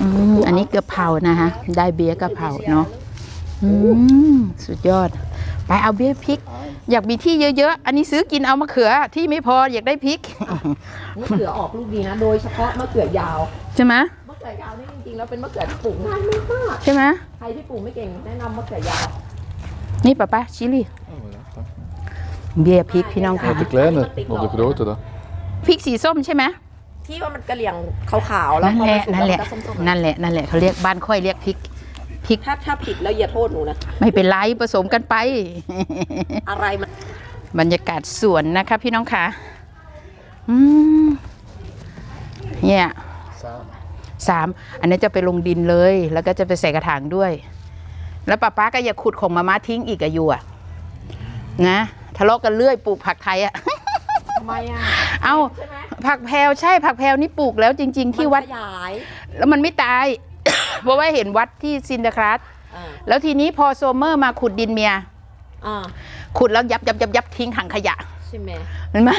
อืมอันนี้กะเพรานะคะ ได้เบียร์กะเพราเนาะอืมสุดยอด ไปเอาเบียร์พริก อยากมีที่เยอะๆ อันนี้ซื้อกินเอามะเขือที่ไม่พออยากได้พริกมะเขือออกลูกดีนะ โดยเฉพาะมะเขือยาว ใช่ไหมมะเขือยาวนี่จริงๆแล้วเป็นมะเขือที่ปลูกง่ายมากใช่ไหมๆใครที่ปลูกไม่เก่งแนะนำมะเขือยาว นี่ป้าป้าชิลี่ เบียร์พริกพี่น้องค่ะ De kleine of de grote dan? พริกสีส้มใช่ไหม ที่ว่ามันกระเหลี่ยงขาวๆแล้วนั่นพอแหมัละนสุกนั่นแหแล้ละวมันก็ส้มๆนั่นแหละนั่นแหละเขาเรียกบ้านค่อยเรียกพริกพริกถ้าถ้าผิดแล้วอย่าโทษหนูนะไม่เป็นไรผสมกันไป อะไรมันบรรยากาศสวนนะคะพี่น้องค่ะอืมเนี่ยสาม อันนี้จะไปลงดินเลย แล้วก็จะไปใส่กระถางด้วย แล้วป้าป้าก็อย่าขุดของมาม่าทิ้งอีกอะอยู่อะนะ ทะเลาะกันเรื่อยปลูกผักไทยอะ ทำไมอะ เอาใช่ไหม ผักแพรวใช่ผักแพรวนี่ปลูกแล้วจริง ๆ ที่วัด มันขยายแล้วมันไม่ตาย เพราะว่าเห็นวัดที่ซินดาครัสอ่าแล้วทีนี้พอโซเมอร์มาขุดดินเมีย อ่าขุดแล้วยับยับยับยับทิ้งถังขยะใช่ไหมเห็นไหม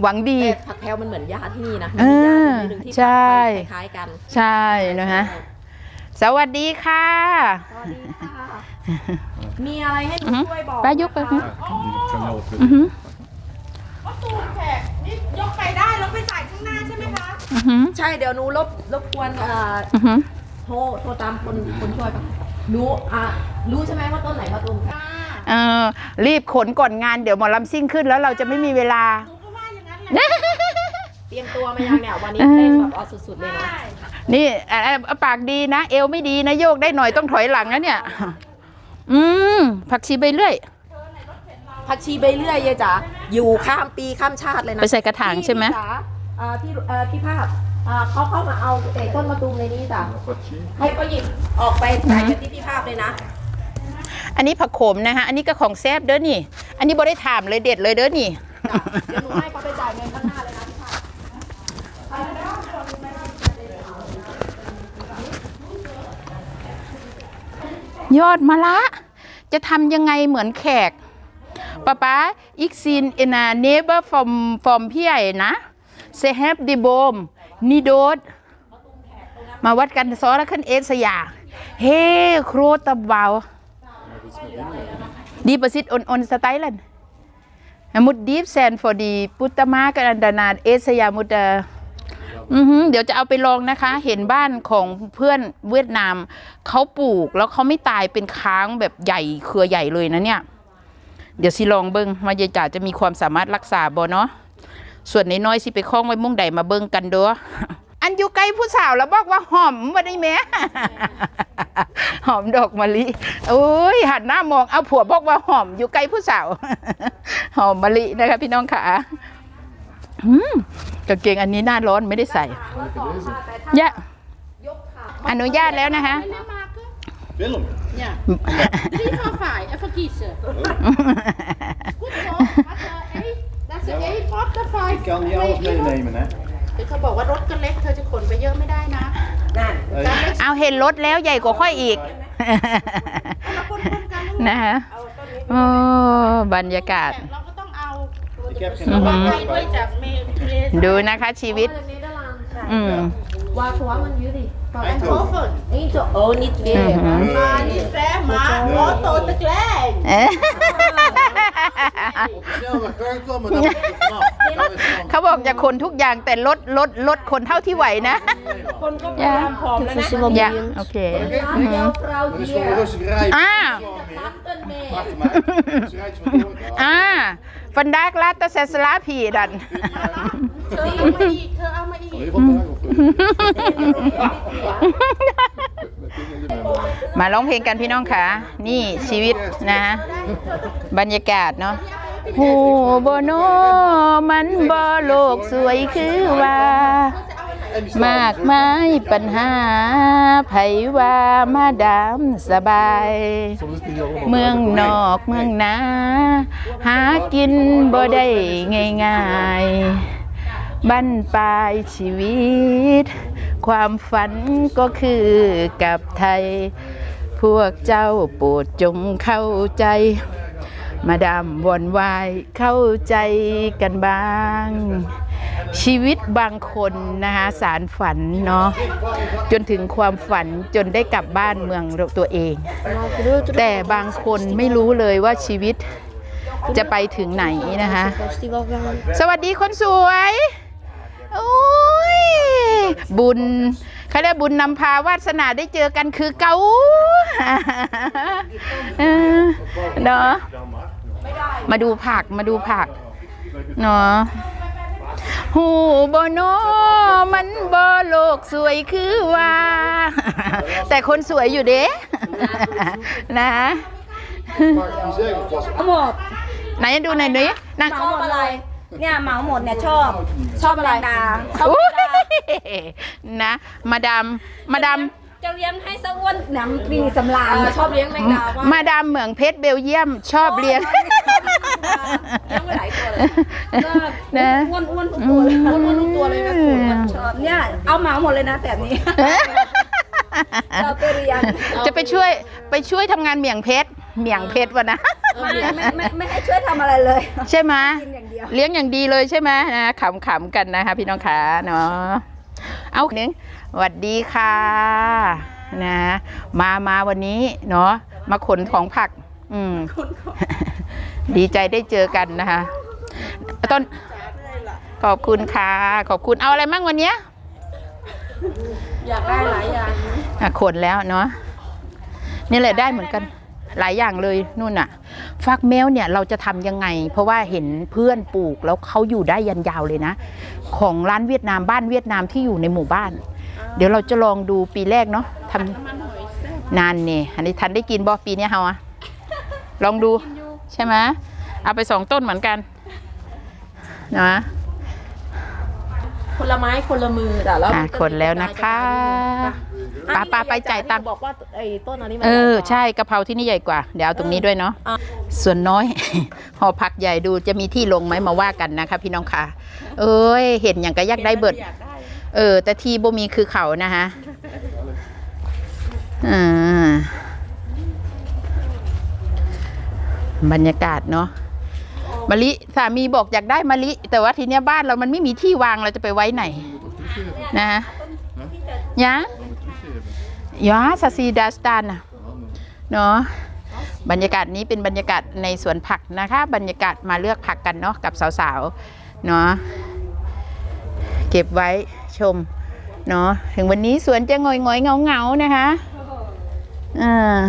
หวังดี แต่ผักแพรวมันเหมือนยาที่นี่นะเออมียาชนิดหนึ่งที่ใช่คล้ายๆกันใช่นะฮะสวัสดีค่ะ สวัสดีค่ะมีอะไรให้หนูช่วยบอกป้ายกไปนะคะ Die kan wel อือหือ ประตูแขกนี่ยกไปได้แล้วไปใส่ข้างหน้าใช่ไหมคะอือหือใช่เดี๋ยวหนูรบรบกวนเอ่ออือหือโทรโทรตามคนคนช่วยปะรู้อะรู้ใช่ไหมว่าต้นไหนมะตูมแขกเออรีบขนก่อนงานเดี๋ยวหมอลำซิ่งขึ้นแล้วเราจะไม่มีเวลา หนูก็ว่าอย่างนั้นแหละเตรียมตัวมายังเนี่ยวันนี้เต้นแบบเอาสุดๆเลยนะนี่อะอะปากดีนะ เอวไม่ดีนะ โยกได้หน่อยต้องถอยหลังนะเนี่ย อืมผักชีไปเรื่อย ผักชีใบเลื่อยยายจ๋าอยู่ข้ามปีข้ามชาติเลยนะไปใส่กระถางใช่ไหมพี่จ๋าอ่าพี่เอ่อพี่ภาพอ่าเขาเข้ามาเอาเอ่อต้นมะตูมในนี้จ้ะ kwartier. ให้ก็หยิบออกไปใส่กันที่พี่ภาพเลยนะ อันนี้ผักโขมนะคะ อันนี้ก็ของแซบเด้อนี่ อันนี้บ่ได้ถามเลยเด็ดเลยเด้อนี่ จ้ะเดี๋ยวหนูให้เขาไปจ่ายเงินข้างหน้าเลยนะพี่ภาพยอดมะละ จะทำยังไงเหมือนแขก ป้าป้าอีกซีนเอนาเนเบอร์ฟอมฟอมพี่ใหญ่นะเซฮบดิโบมนิโดดมาวัดกันซอแล้วขึ้นเอสยา เฮโครตะบาวดีประสิทธิ์อนอนสไตล์ลันมุดดีฟแซนฟอร์ดี ปุตตมากันดานาเอสยามุดเดออือหือเดี๋ยวจะเอาไปลองนะคะ เห็นบ้านของเพื่อนเวียดนามเขาปลูกแล้วเขาไม่ตายเป็นค้างแบบใหญ่เครือใหญ่เลยนะเนี่ย เดี๋ยวสิลองเบิ้งมายายจ๋าจะมีความสามารถรักษาบ่เนาะส่วนน้อยๆสิไปคล้องไว้มุ่งใดมาเบิ้งกันเด้ออันอยู่ใกล้ผู้สาวแล้วบอกว่าหอมบ่ได้แหม่หอมดอกมะลิโอ้ยหันหน้ามองเอาผัวบอกว่าหอมอยู่ใกล้ผู้สาวหอมมะลินะคะพี่น้องค่ะอืมกางเกงอันนี้หน้าร้อนไม่ได้ใส่ยะอนุญาตแล้วนะคะ Meneer maken? Willem. Ja. Drie van vijf, even kiezen. Goed hoor. Wat er één, dat is er één op de vijf. Ik kan niet alles meenemen, hè? เขาบอกว่ารถก็เล็กเธอจะขนไปเยอะไม่ได้นะนั่น Hey, เอาเห็นรถแล้วใหญ่กว่าค่อยอีก นะคะโอ้บรรยากาศ เราก็ต้องเอา ik heb ระ geen วัง mm ไปด้วยจากเมย์ดูนะคะชีวิตเนเธอร์แลนด์ใช่อืม ว่าเพราะว่ามันเยอะดิ en hoven. นี่จะโอ้นิดเดียว Maar niet ver, maar auto te klein. เอ๊ะ Snel naar kar komen, dan moet je vanaf. Dat is van- เขาบอกจะขนทุกอย่างแต่ลดลดลดขนเท่าที่ไหวนะ คนก็พยายามผอมแล้วนะอย่าโอเคเดียวเรา Dan is เดีย het ว wel rustig rijden. อ่าต้นเมย์ Achter mij. Ze rijdt zo door. อ่าฟันดากลาต เธอเอามาอีก เธอเอามาอีกมาร้องเพลงกันพี่น้องค่ะ นี่ชีวิตนะบรรยากาศเนาะหูโบโนมันบ่โลกสวยคือว่า มากมายปัญหาไผว่ามาดามสบายเมืองนอกเมืองนาหากินบ่ได้ง่ายๆ บั้นปลายชีวิต ความฝันก็คือกับไทย พวกเจ้าโปรดจงเข้าใจ มาดามวอนวายเข้าใจกันบ้าง ชีวิตบางคนนะคะสารฝันเนาะจนถึงความฝันจนได้กลับบ้านเมืองตัวเอง แต่บางคนไม่รู้เลยว่าชีวิตจะไปถึงไหนนะคะ สวัสดีคนสวย โอ้ย บุญเขาเรียกบุญนำพาวาสนาได้เจอกันคือเกาเออเนาะมาดูผักมาดูผักเนาะหูบโนมันบโลกสวยคือว่า แต่คนสวยอยู่เด้นะ Maar die zeven was หมดไหนดูหน่อยดินะชอบอะไร เนี่ยเหมาหมดเนี่ยชอบชอบอะไรดาอุ๊ยนะ มาดามมาดามจะเลี้ยงให้สะอ้วนหนังปีสำราญชอบเลี้ยงแมงดาว่ามาดามเหมืองเพชรเบลเยียม ชอบเลี้ยงเลี้ยงไว้หลายตัวเลยนะอ้วนอ้วนทุกตัวเลยอ้วนๆทุกตัวเลยแม่คุณชอบเนี่ยเอาเหมาหมดเลยนะแบบนี้เราไปเรียนจะไปช่วยไปช่วยทำงานเหมียงเพชรเหมียงเพชรวะนะ ไม่ไม่ไม่ไม่ให้ช่วยทำอะไรเลยใช่ไหมกินอย่างเดียวเลี้ยงอย่างดีเลยใช่ไหมนะขำๆกันนะคะพี่น้องขาเนาะเอาหนึ่งสวัสดีค่ะนะมามาวันนี้เนาะมาขนของผัก อืมดีใจได้เจอกันนะคะต้นขอบคุณค่ะ ขอบคุณเอาอะไรมั่งวันเนี้ยอยากได้หลายอย่างอะขนแล้วเนาะนี่แหละได้เหมือนกัน หลายอย่างเลยนู่นน่ะ ฟักแมวเนี่ยเราจะทำยังไง เพราะว่าเห็นเพื่อนปลูกแล้วเขาอยู่ได้ยันยาวเลยนะ ของร้านเวียดนามบ้านเวียดนามที่อยู่ในหมู่บ้าน เดี๋ยวเราจะลองดูปีแรกเนาะทำนานเนี่ยอันนี้ทันได้กินบ่ปีเนี้ยเฮาอะลองดูใช่ไหมเอาไปสองต้นเหมือนกันนะคนละไม้คนละมือแต่แล้วอะขนแล้วนะคะ ป้าป้าไปจ่ายตังค์ บอกว่าไอ้ต้นอันนี้มันเออใหญ่กว่าใช่กะเพราที่นี่ใหญ่กว่า เดี๋ยวเอาตรงนี้ด้วยเนาะอะส่วนน้อย หอผักใหญ่ดูจะมีที่ลงไหมมาว่ากันนะคะ พี่น้องค่ะเอ้ย เห็นอย่างกระยักได้เบิด อยากได้เออ แต่ที่บ่มีคือเขานะคะอ่าบรรยากาศเนาะมะลิสามีบอกอยากได้มะลิ แต่ว่าทีเนี้ยบ้านเรามันไม่มีที่วางเราจะไปไว้ไหน นะยะยะซาซีดาสตานอะเนาะบรรยากาศนี้เป็นบรรยากาศในสวนผักนะคะ บรรยากาศมาเลือกผักกันเนาะกับสาวๆเนาะเก็บไว้ชมเนาะถึงวันนี้สวนจะงอยงอยเงาเงาๆนะคะอ่า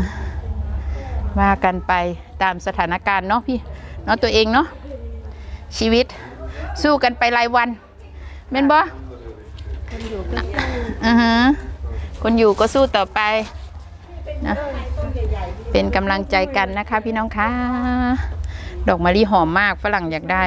ว่ากันไปตามสถานการณ์เนาะพี่เนาะตัวเองเนาะชีวิตสู้กันไปรายวันเม่นบ่อือฮะ คนอยู่ก็สู้ต่อไปนะเป็นกำลังใจกันนะคะพี่น้องคะดอกมะลิหอมมากฝรั่งอยากได้